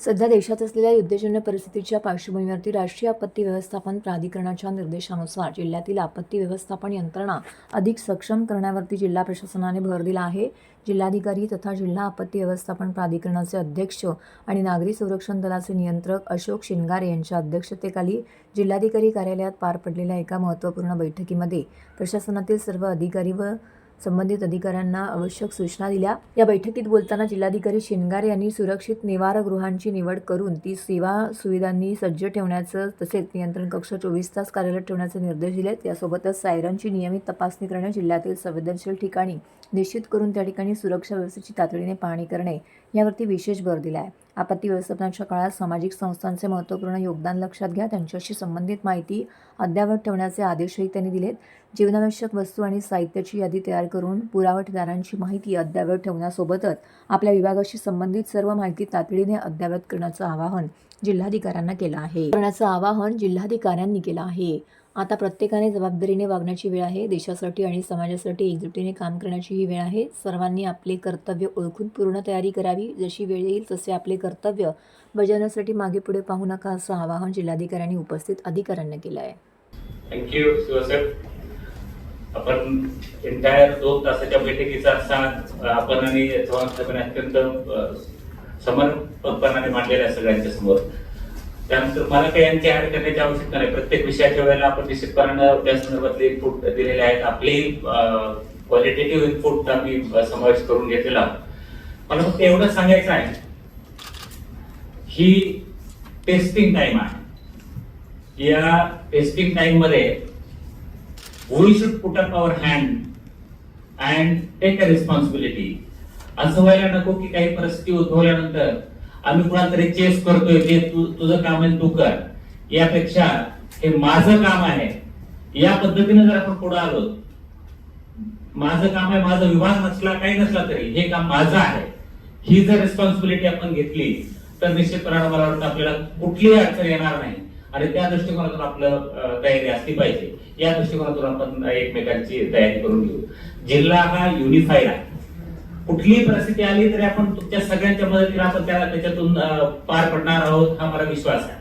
सध्या देशात असलेल्या युद्धजन्य परिस्थितीच्या पार्श्वभूमीवरती राष्ट्रीय आपत्ती व्यवस्थापन प्राधिकरणाच्या निर्देशानुसार जिल्ह्यातील आपत्ती व्यवस्थापन यंत्रणा अधिक सक्षम करण्यावरती जिल्हा प्रशासनाने भर दिला आहे. जिल्हाधिकारी तथा जिल्हा आपत्ती व्यवस्थापन प्राधिकरणाचे अध्यक्ष आणि नागरी संरक्षण दलाचे नियंत्रक अशोक शिंगारे यांच्या अध्यक्षतेखाली जिल्हाधिकारी कार्यालयात पार पडलेल्या एका महत्त्वपूर्ण बैठकीमध्ये प्रशासनातील सर्व अधिकारी व संबंधित अधिकाऱ्यांना आवश्यक सूचना दिल्या. या बैठकीत बोलताना जिल्हाधिकारी शिनगार यांनी सुरक्षित निवारगृहांची निवड करून ती सेवा सुविधांनी सज्ज ठेवण्याचं तसेच नियंत्रण कक्ष चोवीस तास कार्यरत ठेवण्याचे निर्देश दिलेत यासोबतच सायरनची नियमित तपासणी करणे जिल्ह्यातील संवेदनशील ठिकाणी निश्चित करून त्या ठिकाणी सुरक्षा व्यवस्थेची तातडीने पाहणी करणे यावरती विशेष भर दिला आहे आपत्ती व्यवस्थापनाच्या काळात सामाजिक संस्थांचे महत्त्वपूर्ण योगदान लक्षात घ्या. त्यांच्याशी संबंधित माहिती अद्ययावत ठेवण्याचे आदेशही त्यांनी दिलेत. जीवनावश्यक वस्तू आणि साहित्याची यादी तयार करून पुरावठदारांची माहिती अद्ययावत ठेवण्यासोबतच आपल्या विभागाशी संबंधित सर्व माहिती तातडीने अद्ययावत करण्याचं आवाहन जिल्हाधिकाऱ्यांना केलं आहे. करण्याचं आवाहन जिल्हाधिकाऱ्यांनी केलं आहे. आता प्रत्येकाने जबाबदारीने वागण्याची वेळ आहे. देशासाठी आणि समाजासाठी एकजुटीने काम करण्याची ही वेळ आहे. सर्वांनी आपले कर्तव्य ओळखून पूर्ण तयारी करावी. जशी वेळ येईल तसे आपले कर्तव्य बजावण्यासाठी मागे पुढे पाहू नका असं आवाहन जिल्हाधिकाऱ्यांनी उपस्थित अधिकाऱ्यांना केलं आहे. थँक्यू आपण एंटायर दोन तासाच्या बैठकीचा आपण आणि अत्यंत समर्पकपणाने मांडलेल्या आहे सगळ्यांच्या समोर. त्यानंतर मला काही यांची ऍड करण्याची आवश्यकता नाही. प्रत्येक विषयाच्या वेळेला आपण निश्चितपणानं त्या संदर्भातले इनपुट दिलेले आहेत. आपले क्वालिटेटिव्ह इनपुट आम्ही समावेश करून घेतलेला मला फक्त एवढं सांगायचं आहे ही टेस्टिंग टाइम आहे. या टेस्टिंग टाइममध्ये we should put up our hand and take a responsibility असं व्हायला नको की काही परिस्थिती उद्भवल्यानंतर आम्ही कुणातरी तरी चेस करतोय जे तू तुझं काम आहे तू कर. यापेक्षा हे माझं काम आहे या पद्धतीने जर आपण पुढे आलो माझं काम आहे माझा विभाग नसला काही नसला तरी हे काम माझं आहे. ही जर रिस्पॉन्सिबिलिटी आपण घेतली तर निश्चितपणाने मला वाटतं आपल्याला कुठलीही अडचण येणार नाही. आणि त्या दृष्टिकोनातून आपलं तयारी असली पाहिजे. या दृष्टिकोनातून आपण एकमेकांची तयारी करून घेऊ. जिल्हा हा युनिफाईड आहे. कुठलीही परिस्थिती आली तरी आपण तुमच्या सगळ्यांच्या मदतीला आपण त्याला त्याच्यातून पार पडणार आहोत हा मला विश्वास आहे.